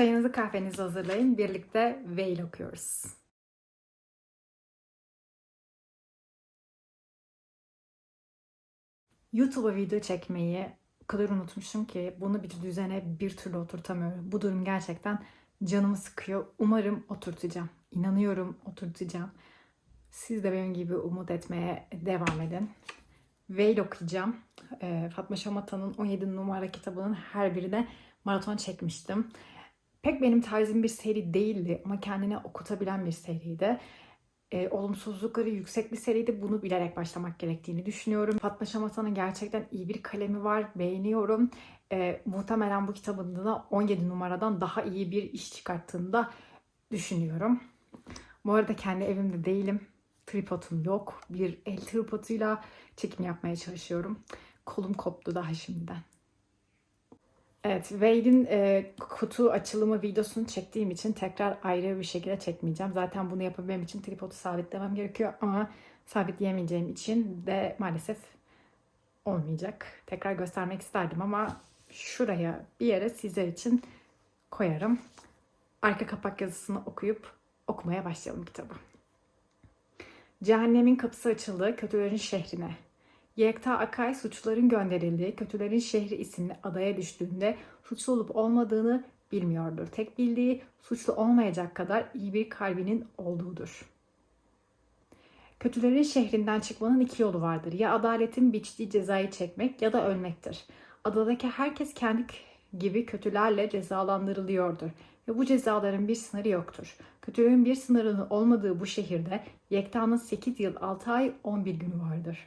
Çayınızı kahvenizi hazırlayın. Birlikte Veil okuyoruz. YouTube'a video çekmeyi o kadar unutmuşum ki bunu bir düzene bir türlü oturtamıyorum. Bu durum gerçekten canımı sıkıyor. Umarım oturtacağım. İnanıyorum oturtacağım. Siz de benim gibi umut etmeye devam edin. Veil okuyacağım. Ee, Fatma Şamata'nın 17 numara kitabının her birine maraton çekmiştim. Pek benim tarzım bir seri değildi ama kendine okutabilen bir seriydi. Ee, olumsuzlukları yüksek bir seriydi. Bunu bilerek başlamak gerektiğini düşünüyorum. Fatma Şamata'nın gerçekten iyi bir kalemi var. Beğeniyorum. Ee, muhtemelen bu kitabında da 17 numaradan daha iyi bir iş çıkarttığını da düşünüyorum. Bu arada kendi evimde değilim. Tripodum yok. Bir el tripoduyla çekim yapmaya çalışıyorum. Kolum koptu daha şimdiden. Evet, Wade'in e, kutu açılımı videosunu çektiğim için tekrar ayrı bir şekilde çekmeyeceğim. Zaten bunu yapabilmem için tripodu sabitlemem gerekiyor ama sabitleyemeyeceğim için de maalesef olmayacak. Tekrar göstermek isterdim ama şuraya bir yere sizler için koyarım. Arka kapak yazısını okuyup okumaya başlayalım kitabı. Cehennemin kapısı açıldı kötülerin şehrine. Yekta Akay suçluların gönderildiği Kötülerin Şehri isimli adaya düştüğünde suçlu olup olmadığını bilmiyordur. Tek bildiği suçlu olmayacak kadar iyi bir kalbinin olduğudur. Kötülerin şehrinden çıkmanın iki yolu vardır. Ya adaletin biçtiği cezayı çekmek ya da ölmektir. Adadaki herkes kendi gibi kötülerle cezalandırılıyordur. Ve bu cezaların bir sınırı yoktur. Kötülüğün bir sınırının olmadığı bu şehirde Yekta'nın 8 yıl 6 ay 11 günü vardır.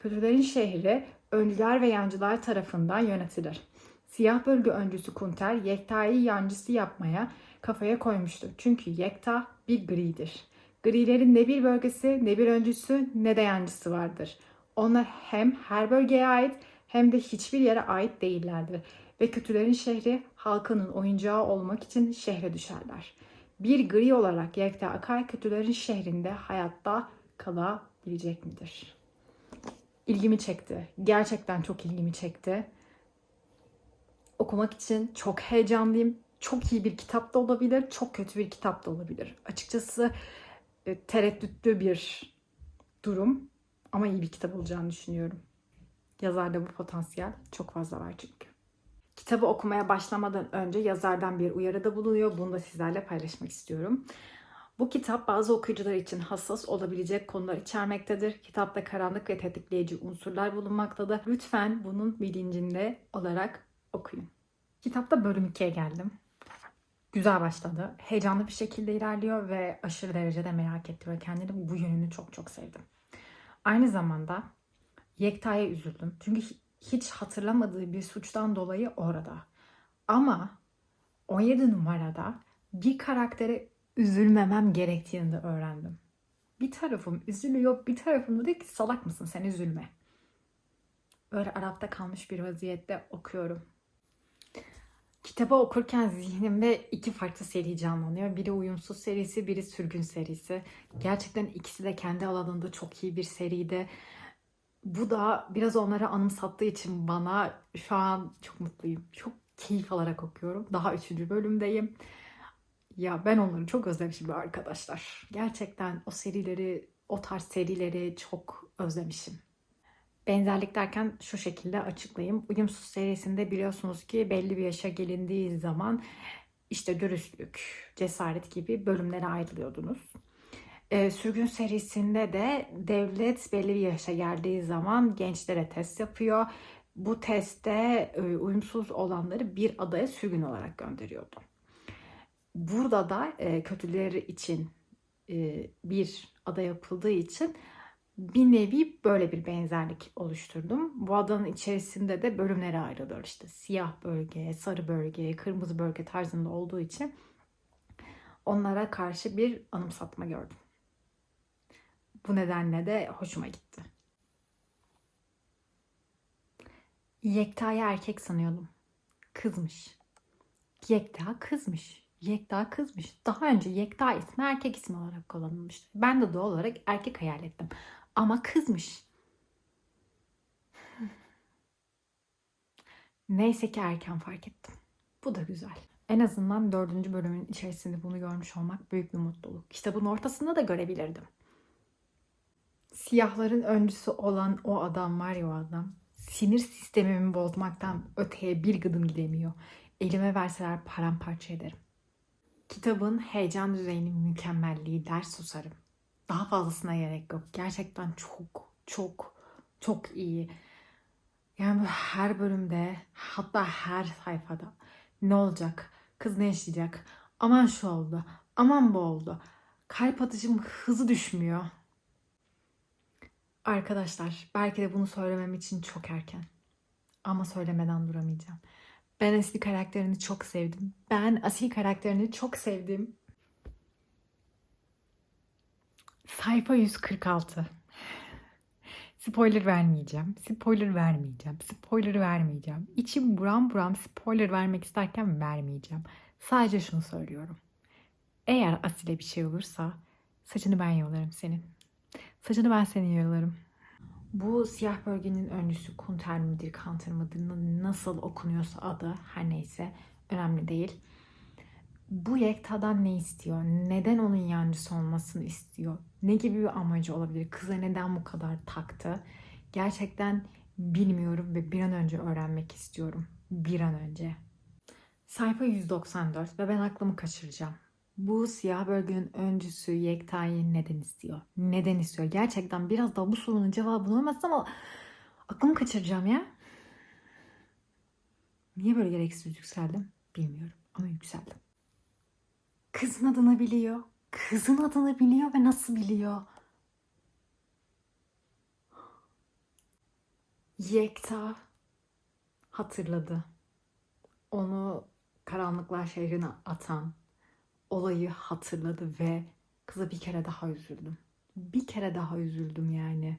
Kötülerin şehri öncüler ve yancılar tarafından yönetilir. Siyah bölge öncüsü Kunter Yekta'yı yancısı yapmaya kafaya koymuştur. Çünkü Yekta bir gridir. Grilerin ne bir bölgesi ne bir öncüsü ne de yancısı vardır. Onlar hem her bölgeye ait hem de hiçbir yere ait değillerdir. Ve kötülerin şehri halkının oyuncağı olmak için şehre düşerler. Bir gri olarak Yekta Akay kötülerin şehrinde hayatta kalabilecek midir? İlgimi çekti. Gerçekten çok ilgimi çekti. Okumak için çok heyecanlıyım. Çok iyi bir kitap da olabilir, çok kötü bir kitap da olabilir. Açıkçası e, tereddütlü bir durum ama iyi bir kitap olacağını düşünüyorum. Yazarda bu potansiyel çok fazla var çünkü. Kitabı okumaya başlamadan önce yazardan bir uyarıda bulunuyor. Bunu da sizlerle paylaşmak istiyorum. Bu kitap bazı okuyucular için hassas olabilecek konular içermektedir. Kitapta karanlık ve tetikleyici unsurlar bulunmaktadır. Lütfen bunun bilincinde olarak okuyun. Kitapta bölüm 2'ye geldim. Güzel başladı. Heyecanlı bir şekilde ilerliyor ve aşırı derecede merak etti ve kendini bu yönünü çok çok sevdim. Aynı zamanda Yekta'ya üzüldüm. Çünkü hiç hatırlamadığı bir suçtan dolayı orada. Ama 17 numarada bir karaktere üzülmemem gerektiğini de öğrendim. Bir tarafım üzülüyor, bir tarafım da diyor ki salak mısın sen üzülme. Öyle Arap'ta kalmış bir vaziyette okuyorum. Kitabı okurken zihnimde iki farklı seri canlanıyor. Biri uyumsuz serisi, biri sürgün serisi. Gerçekten ikisi de kendi alanında çok iyi bir seriydi. Bu da biraz onları anımsattığı için bana şu an çok mutluyum. Çok keyif alarak okuyorum. Daha üçüncü bölümdeyim. Ya ben onları çok özlemişim arkadaşlar. Gerçekten o serileri, o tarz serileri çok özlemişim. Benzerlik derken şu şekilde açıklayayım. Uyumsuz serisinde biliyorsunuz ki belli bir yaşa gelindiği zaman işte dürüstlük, cesaret gibi bölümlere ayrılıyordunuz. Ee, sürgün serisinde de devlet belli bir yaşa geldiği zaman gençlere test yapıyor. Bu testte e, uyumsuz olanları bir adaya sürgün olarak gönderiyordu burada da e, kötüleri için e, bir ada yapıldığı için bir nevi böyle bir benzerlik oluşturdum. Bu adanın içerisinde de bölümlere ayrılıyor. İşte siyah bölge, sarı bölge, kırmızı bölge tarzında olduğu için onlara karşı bir anımsatma gördüm. Bu nedenle de hoşuma gitti. Yekta'yı erkek sanıyordum. Kızmış. Yekta kızmış. Yekta kızmış. Daha önce Yekta ismi erkek ismi olarak kullanılmıştı. Ben de doğal olarak erkek hayal ettim. Ama kızmış. Neyse ki erken fark ettim. Bu da güzel. En azından dördüncü bölümün içerisinde bunu görmüş olmak büyük bir mutluluk. Kitabın ortasında da görebilirdim. Siyahların öncüsü olan o adam var ya o adam. Sinir sistemimi bozmaktan öteye bir gıdım gidemiyor. Elime verseler paramparça ederim. Kitabın heyecan düzeyinin mükemmelliği ders susarım. Daha fazlasına gerek yok. Gerçekten çok çok çok iyi. Yani her bölümde hatta her sayfada ne olacak? Kız ne yaşayacak? Aman şu oldu. Aman bu oldu. Kalp atışım hızı düşmüyor. Arkadaşlar belki de bunu söylemem için çok erken. Ama söylemeden duramayacağım. Ben Asil karakterini çok sevdim. Ben Asil karakterini çok sevdim. Sayfa 146. Spoiler vermeyeceğim. Spoiler vermeyeceğim. Spoiler vermeyeceğim. İçim buram buram spoiler vermek isterken vermeyeceğim. Sadece şunu söylüyorum. Eğer Asil'e bir şey olursa saçını ben yolarım senin. Saçını ben senin yolarım. Bu siyah bölgenin öncüsü Kunter midir, Kanter mıdır, nasıl okunuyorsa adı her neyse önemli değil. Bu Yekta'dan ne istiyor? Neden onun yancısı olmasını istiyor? Ne gibi bir amacı olabilir? Kıza neden bu kadar taktı? Gerçekten bilmiyorum ve bir an önce öğrenmek istiyorum. Bir an önce. Sayfa 194 ve ben aklımı kaçıracağım. Bu siyah bölgenin öncüsü Yekta'yı neden istiyor? Neden istiyor? Gerçekten biraz daha bu sorunun cevabını bulamazsam ama aklımı kaçıracağım ya. Niye böyle gereksiz yükseldim? Bilmiyorum ama yükseldim. Kızın adını biliyor. Kızın adını biliyor ve nasıl biliyor? Yekta hatırladı. Onu karanlıklar şehrine atan olayı hatırladı ve kıza bir kere daha üzüldüm. Bir kere daha üzüldüm yani.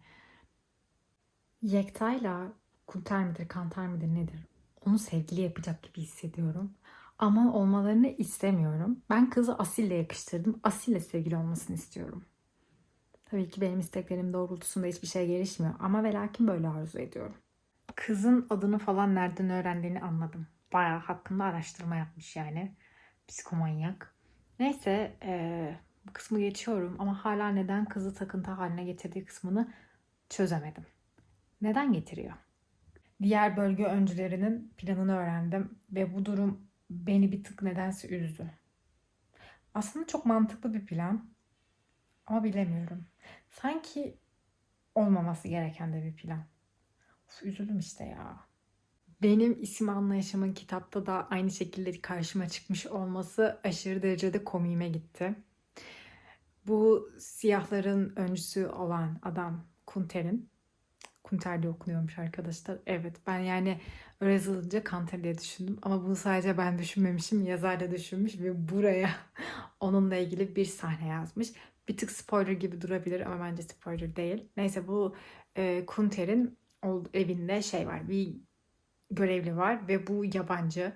Yekta'yla Kunter midir, Kantar mıdır nedir? Onu sevgili yapacak gibi hissediyorum. Ama olmalarını istemiyorum. Ben kızı Asil'le yakıştırdım. Asil'le sevgili olmasını istiyorum. Tabii ki benim isteklerim doğrultusunda hiçbir şey gelişmiyor. Ama ve lakin böyle arzu ediyorum. Kızın adını falan nereden öğrendiğini anladım. Bayağı hakkında araştırma yapmış yani. Psikomanyak. Neyse ee, bu kısmı geçiyorum ama hala neden kızı takıntı haline getirdiği kısmını çözemedim. Neden getiriyor? Diğer bölge öncülerinin planını öğrendim ve bu durum beni bir tık nedense üzdü. Aslında çok mantıklı bir plan ama bilemiyorum. Sanki olmaması gereken de bir plan. Of, üzüldüm işte ya. Benim isim anlayışımın kitapta da aynı şekilde karşıma çıkmış olması aşırı derecede komiğime gitti. Bu siyahların öncüsü olan adam Kunter'in Kunter diye okunuyormuş arkadaşlar. Evet ben yani öyle yazılınca Kanter diye düşündüm. Ama bunu sadece ben düşünmemişim. Yazar da düşünmüş ve buraya onunla ilgili bir sahne yazmış. Bir tık spoiler gibi durabilir ama bence spoiler değil. Neyse bu e, Kunter'in evinde şey var. Bir görevli var ve bu yabancı.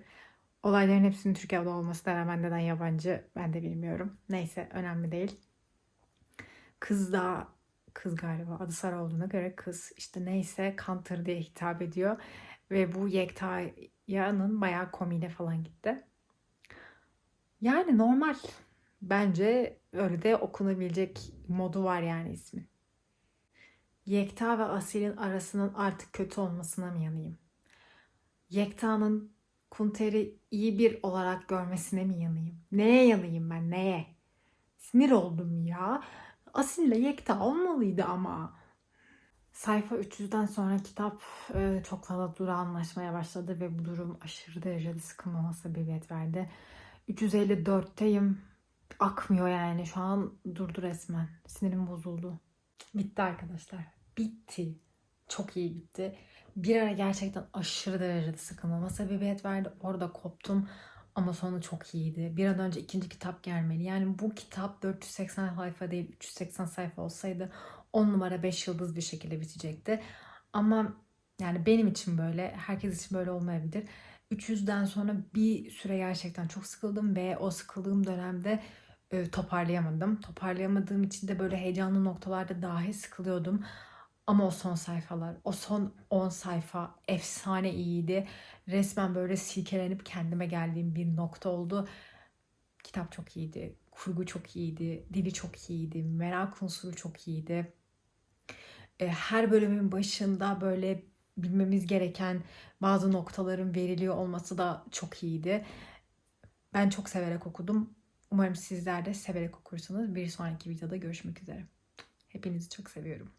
Olayların hepsinin Türkiye'de olmasına rağmen neden yabancı ben de bilmiyorum. Neyse önemli değil. Kız da kız galiba adı Sara olduğuna göre kız işte neyse Kantar diye hitap ediyor. Ve bu Yekta'nın bayağı komiğine falan gitti. Yani normal. Bence öyle de okunabilecek modu var yani ismin. Yekta ve Asil'in arasının artık kötü olmasına mı yanayım? Yekta'nın Kunter'i iyi bir olarak görmesine mi yanayım? Neye yanayım ben neye? Sinir oldum ya. Asil'le Yekta olmalıydı ama. Sayfa 300'den sonra kitap e, çok fazla durağanlaşmaya başladı ve bu durum aşırı derecede sıkılmama sebebiyet verdi. 354'teyim. Akmıyor yani. Şu an durdu resmen. Sinirim bozuldu. Bitti arkadaşlar. Bitti. Çok iyi bitti. Bir ara gerçekten aşırı derecede sıkılmama sebebiyet verdi. Orada koptum. Ama sonu çok iyiydi. Bir an önce ikinci kitap gelmeli. Yani bu kitap 480 sayfa değil 380 sayfa olsaydı 10 numara 5 yıldız bir şekilde bitecekti. Ama yani benim için böyle, herkes için böyle olmayabilir. 300'den sonra bir süre gerçekten çok sıkıldım ve o sıkıldığım dönemde e, toparlayamadım. Toparlayamadığım için de böyle heyecanlı noktalarda dahi sıkılıyordum. Ama o son sayfalar, o son 10 sayfa efsane iyiydi. Resmen böyle silkelenip kendime geldiğim bir nokta oldu. Kitap çok iyiydi, kurgu çok iyiydi, dili çok iyiydi, merak unsuru çok iyiydi. E, Her bölümün başında böyle bilmemiz gereken bazı noktaların veriliyor olması da çok iyiydi. Ben çok severek okudum. Umarım sizler de severek okursunuz. Bir sonraki videoda görüşmek üzere. Hepinizi çok seviyorum.